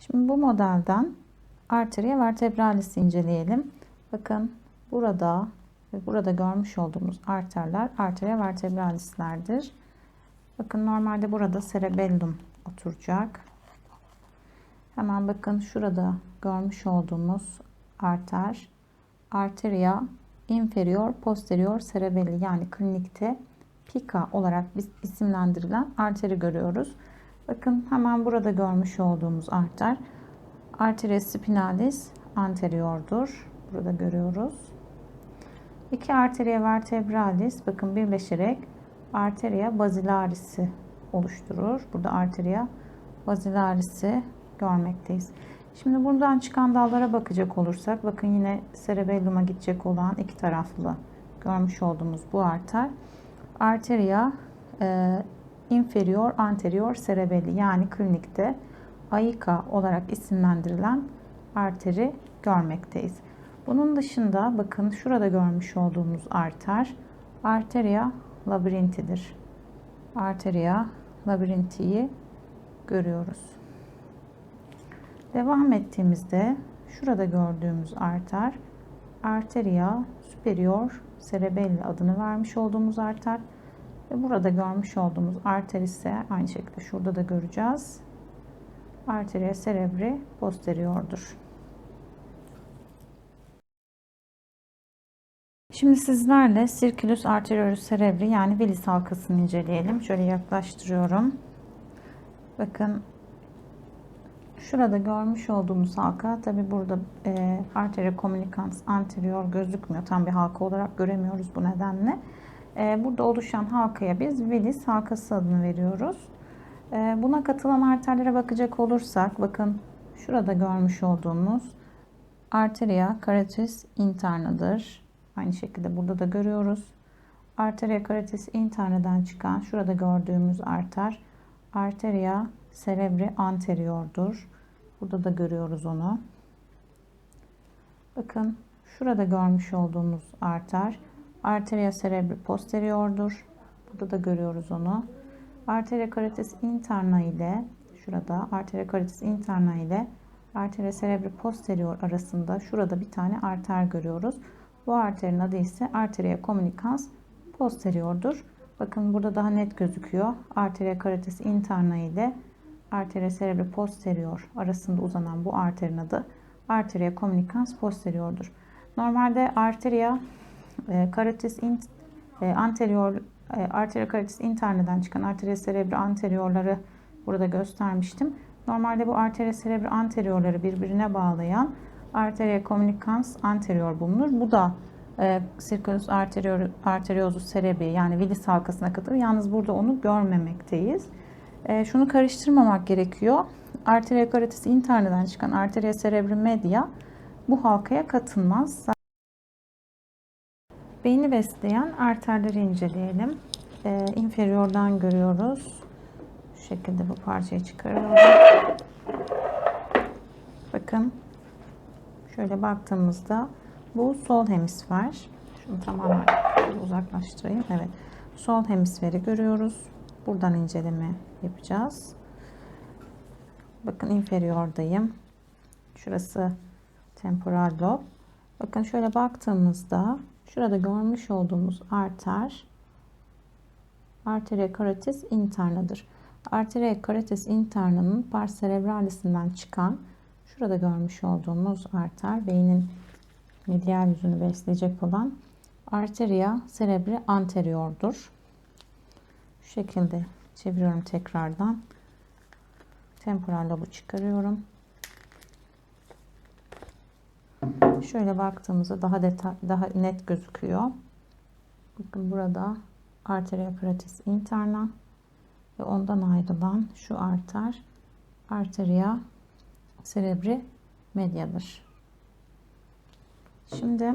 Şimdi bu modelden arteria vertebralis inceleyelim. Bakın burada ve burada görmüş olduğumuz arterler arteria vertebralislerdir. Bakın normalde burada cerebellum oturacak. Hemen bakın şurada görmüş olduğumuz arter arteria inferior posterior cerebelli yani klinikte pika olarak biz isimlendirilen arteri görüyoruz. Bakın hemen burada görmüş olduğumuz arter arteria spinalis anteriordur. Burada görüyoruz. İki arteria vertebralis bakın birleşerek arteria basilaris'i oluşturur. Burada arteria basilaris'i görmekteyiz. Şimdi buradan çıkan dallara bakacak olursak bakın yine cerebellum'a gidecek olan iki taraflı görmüş olduğumuz bu arter arteria e, inferior anterior cerebelli yani klinikte AIKA olarak isimlendirilen arteri görmekteyiz. Bunun dışında bakın şurada görmüş olduğumuz arter arteria labirintidir. Arteria labirintiyi görüyoruz. Devam ettiğimizde şurada gördüğümüz arter arteria superior cerebelli adını vermiş olduğumuz arter ve burada görmüş olduğumuz arter ise aynı şekilde şurada da göreceğiz. Arteria cerebri posteriordur. Şimdi sizlerle Circulus arteriosus cerebri yani Willis halkasını inceleyelim. Şöyle yaklaştırıyorum. Bakın şurada görmüş olduğumuz halka tabi burada e, arteria communicans anterior gözükmüyor. Tam bir halka olarak göremiyoruz bu nedenle. E, burada oluşan halkaya biz Willis halkası adını veriyoruz. E, buna katılan arterlere bakacak olursak bakın şurada görmüş olduğumuz arteria carotis interna'dır. Aynı şekilde burada da görüyoruz. Arteria carotis interna'dan çıkan şurada gördüğümüz arter arteria cerebri anteriordur. Burada da görüyoruz onu. Bakın şurada görmüş olduğumuz arter arteria cerebri posteriordur. Burada da görüyoruz onu. Arteria carotis interna ile şurada arteria carotis interna ile arteria cerebri posterior arasında şurada bir tane arter görüyoruz. Bu arterin adı ise arteria communicans posteriordur. Bakın burada daha net gözüküyor. Arteria carotis interna ile arteria cerebri posterior arasında uzanan bu arterin adı arteria communicans posteriordur. Normalde arteria e, carotis in, e, anterior e, arteria carotis interna'dan çıkan arteria cerebri anteriorları burada göstermiştim. Normalde bu arteria cerebri anteriorları birbirine bağlayan arteria communicans anterior bulunur. Bu da e, circulus arterior, arteriosus cerebri yani Willis halkasına katılır. Yalnız burada onu görmemekteyiz. E, şunu karıştırmamak gerekiyor. Arteria carotis interna'dan çıkan arteria cerebri media bu halkaya katılmaz. Beyni besleyen arterleri inceleyelim. E, inferiordan görüyoruz. Şu şekilde bu parçayı çıkarıyorum. Bakın şöyle baktığımızda bu sol hemisfer. Şunu tamamen uzaklaştırayım. Evet. Sol hemisferi görüyoruz. Buradan inceleme yapacağız. Bakın inferiordayım. Şurası temporal lob. Bakın şöyle baktığımızda şurada görmüş olduğumuz arter arteria carotis interna'dır. Arteria carotis interna'nın pars cerebralisinden çıkan şurada görmüş olduğumuz arter beynin medial yüzünü besleyecek olan arteria cerebri anteriordur. Şu şekilde çeviriyorum tekrardan. Temporal lobu çıkarıyorum. Şöyle baktığımızda daha detay, daha net gözüküyor. Bakın burada arteria carotis interna ve ondan ayrılan şu arter arteria cerebri mediadır. Şimdi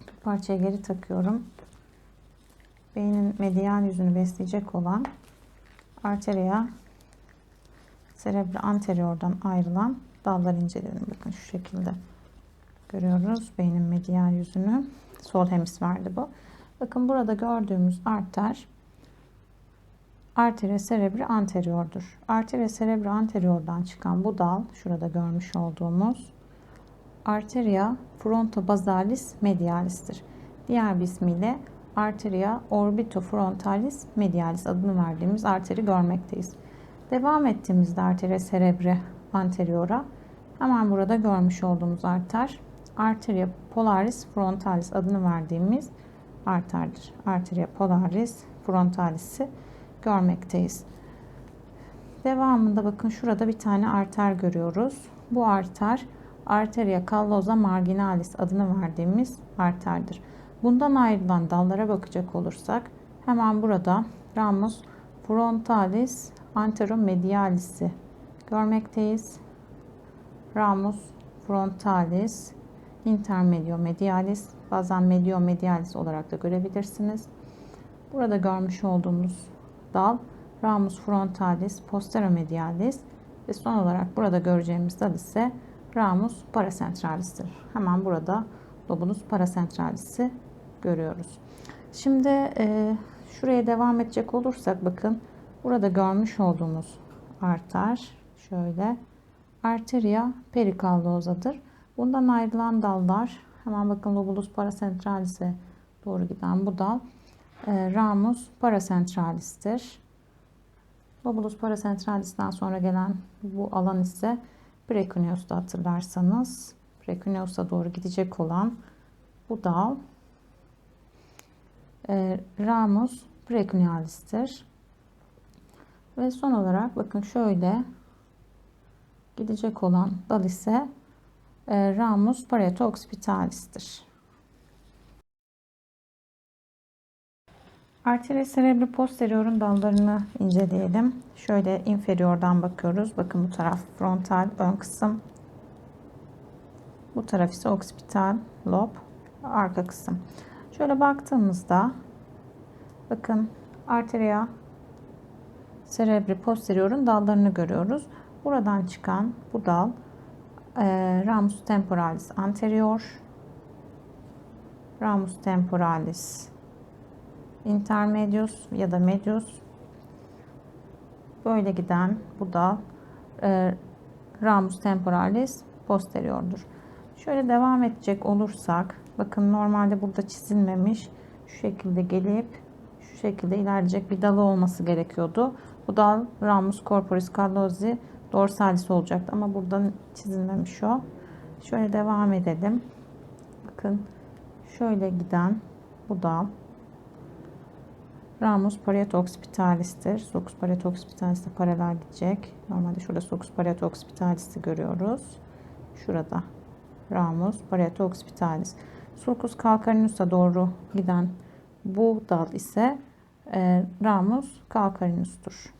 bu parçayı geri takıyorum. Beynin medial yüzünü besleyecek olan arteria cerebri anteriordan ayrılan dallar inceleyelim. Bakın şu şekilde görüyoruz beynin medial yüzünü. Sol hemisferde bu. Bakın burada gördüğümüz arter arteria cerebri anteriordur. Arteria cerebri anteriordan çıkan bu dal, şurada görmüş olduğumuz arteria frontobasalis medialis'tir. Diğer bir ismiyle arteria orbitofrontalis medialis adını verdiğimiz arteri görmekteyiz. Devam ettiğimizde arteria cerebri anteriora hemen burada görmüş olduğumuz arter arteria polaris frontalis adını verdiğimiz arterdir. Arteria polaris frontalis'i görmekteyiz. Devamında bakın şurada bir tane arter görüyoruz. Bu arter arteria callosa marginalis adını verdiğimiz arterdir. Bundan ayrılan dallara bakacak olursak hemen burada ramus frontalis anteromedialis'i görmekteyiz. Ramus frontalis intermedio medialis bazen medio medialis olarak da görebilirsiniz. Burada görmüş olduğumuz dal ramus frontalis posteromedialis ve son olarak burada göreceğimiz dal ise ramus paracentralis'tir. Hemen burada lobulus paracentralis'i görüyoruz. Şimdi e, şuraya devam edecek olursak bakın burada görmüş olduğumuz arter şöyle arteria pericallosa'dır. Bundan ayrılan dallar hemen bakın lobulus paracentralis'e doğru giden bu dal e, ramus paracentralis'tir. Lobulus paracentralis'ten sonra gelen bu alan ise precuneus'ta hatırlarsanız precuneus'a doğru gidecek olan bu dal e, ramus precunealis'tir. Ve son olarak bakın şöyle gidecek olan dal ise ramus pareto occipitalis'tir. Arteria cerebri posteriorun dallarını inceleyelim. Şöyle inferiordan bakıyoruz. Bakın bu taraf frontal ön kısım. Bu taraf ise oksipital lob arka kısım. Şöyle baktığımızda bakın arteria cerebri posteriorun dallarını görüyoruz. Buradan çıkan bu dal ramus temporalis anterior, ramus temporalis intermedius ya da medius böyle giden bu dal e, ramus temporalis posteriordur. Şöyle devam edecek olursak bakın normalde burada çizilmemiş şu şekilde gelip şu şekilde ilerleyecek bir dalı olması gerekiyordu. Bu dal ramus corporis callosi dorsalis olacaktı ama buradan çizilmemiş o. Şöyle devam edelim. Bakın şöyle giden bu dal Ramus parieto occipitalis'tir. Sulcus parieto occipitalis de paralel gidecek. Normalde şurada sulcus parieto occipitalis'i görüyoruz. Şurada Ramus parieto occipitalis. Sulcus calcarinus'a doğru giden bu dal ise e, Ramus calcarinus'tur.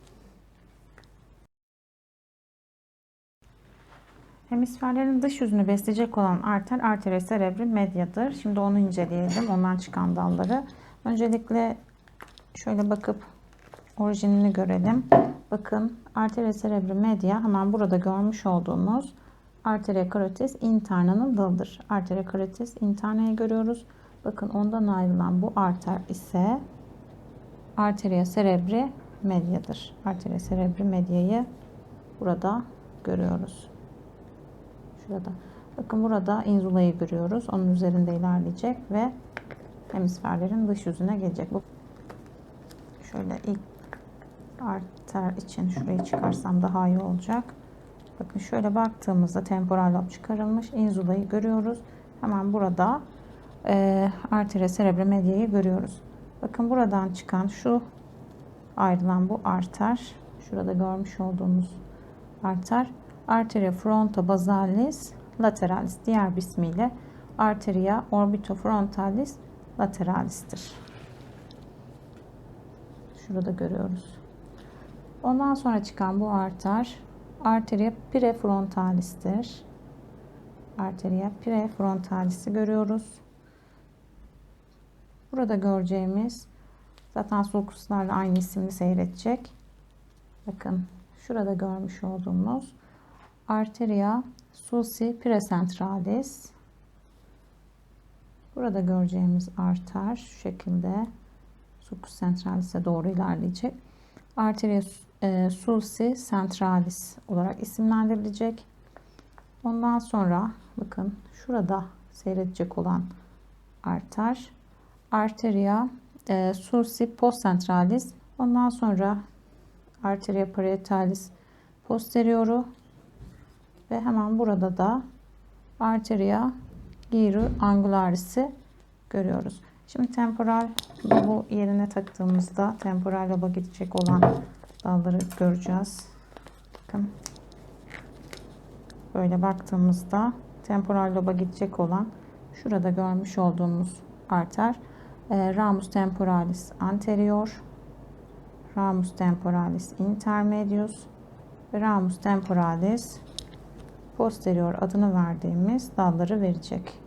Hemisferlerin dış yüzünü besleyecek olan arter arteria cerebri mediadır. Şimdi onu inceleyelim. Ondan çıkan dalları. Öncelikle Şöyle bakıp orijinini görelim. Bakın arteria cerebri media hemen burada görmüş olduğumuz arteria carotis interna'nın dalıdır. Arteria carotis interna'yı görüyoruz. Bakın ondan ayrılan bu arter ise arteria cerebri mediadır. Arteria cerebri media'yı burada görüyoruz. Şurada. Bakın burada inzulayı görüyoruz. Onun üzerinde ilerleyecek ve hemisferlerin dış yüzüne gelecek. Bu Şöyle ilk arter için şurayı çıkarsam daha iyi olacak. Bakın şöyle baktığımızda temporal lob çıkarılmış. Inzulayı görüyoruz. Hemen burada e, arteria cerebri media'yı görüyoruz. Bakın buradan çıkan şu ayrılan bu arter. Şurada görmüş olduğumuz arter. Arteria frontobasalis lateralis diğer bir ismiyle arteria orbitofrontalis lateralis'tir. Şurada görüyoruz. Ondan sonra çıkan bu arter arteria prefrontalis'tir. Arteria prefrontalis'i görüyoruz. Burada göreceğimiz zaten sulkuslarla aynı isimli seyredecek. Bakın şurada görmüş olduğumuz arteria sulci precentralis. Burada göreceğimiz arter şu şekilde Sulcus centralis'e doğru ilerleyecek. arteria e, sulci centralis olarak isimlendirilecek. Ondan sonra bakın şurada seyredecek olan arter arteria e, sulci postcentralis ondan sonra arteria parietalis posterioru ve hemen burada da arteria gyri angularis'i görüyoruz. Şimdi temporal lobu yerine taktığımızda temporal loba gidecek olan dalları göreceğiz. Bakın. Böyle baktığımızda temporal loba gidecek olan şurada görmüş olduğumuz arter e, ramus temporalis anterior, ramus temporalis intermedius ve ramus temporalis posterior adını verdiğimiz dalları verecek.